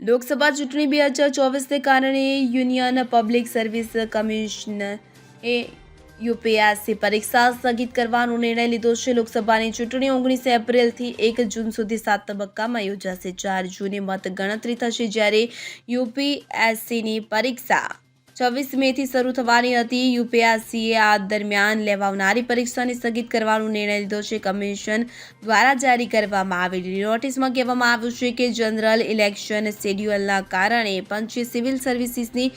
લોકસભા ચૂંટણી બે હજાર ચોવીસને કારણે યુનિયન પબ્લિક સર્વિસ કમિશન એ યુપીએસસી પરીક્ષા સ્થગિત કરવાનો નિર્ણય લીધો છે. લોકસભાની ચૂંટણી ઓગણીસ એપ્રિલથી એક જૂન સુધી સાત તબક્કામાં યોજાશે. ચાર જૂને મતગણતરી થશે જ્યારે યુપીએસસીની પરીક્ષા છવ્વીસ મેથી શરૂ થવાની હતી. યુપીએસસીએ આ દરમિયાન લેવાનારી પરીક્ષાને સ્થગિત કરવાનો નિર્ણય લીધો છે. કમિશન દ્વારા જારી કરવામાં આવેલી નોટિસમાં કહેવામાં આવ્યું છે કે જનરલ ઇલેક્શન શેડ્યુલના કારણે પંચે સિવિલ સર્વિસીસની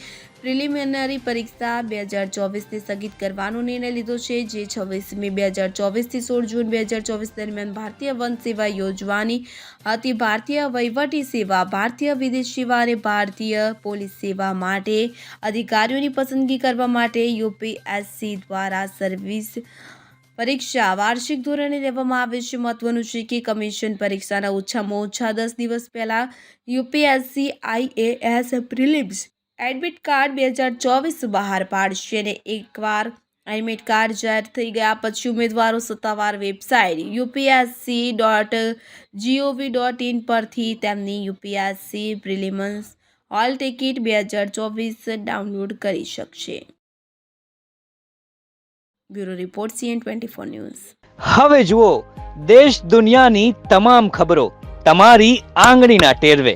પ્રિલિમિનરી પરીક્ષા બે હજાર ચોવીસને સ્થગિત કરવાનો નિર્ણય લીધો છે, જે છવ્વીસ મે બે હજાર ચોવીસથી સોળ જૂન બે હજાર ચોવીસ દરમિયાન ભારતીય વન સેવા યોજવાની હતી ભારતીય વહીવટી સેવા, ભારતીય વિદેશ સેવા અને ભારતીય પોલીસ સેવા માટે અધિકારીઓની પસંદગી કરવા માટે યુપીએસસી દ્વારા સર્વિસ પરીક્ષા વાર્ષિક ધોરણે લેવામાં આવે છે. મહત્વનું છે કે કમિશન પરીક્ષાના ઓછામાં ઓછા દસ દિવસ પહેલાં UPSC IAS prelims admit card બે હજાર ચોવીસ બહાર પાડશે અને એકવાર એડમિટ કાર્ડ જાહેર થઈ ગયા પછી ઉમેદવારો સત્તાવાર website UPSC dot gov dot in પરથી તેમની યુપીએસસી પ્રિલિમન્સ હોલ ટિકિટ બે હજાર ચોવીસ ડાઉનલોડ કરી શકશે. Bureau report CN twenty four news. હવે જુઓ, દેશ દુનિયાની તમામ ખબરો તમારી આંગળીના ટેરવે.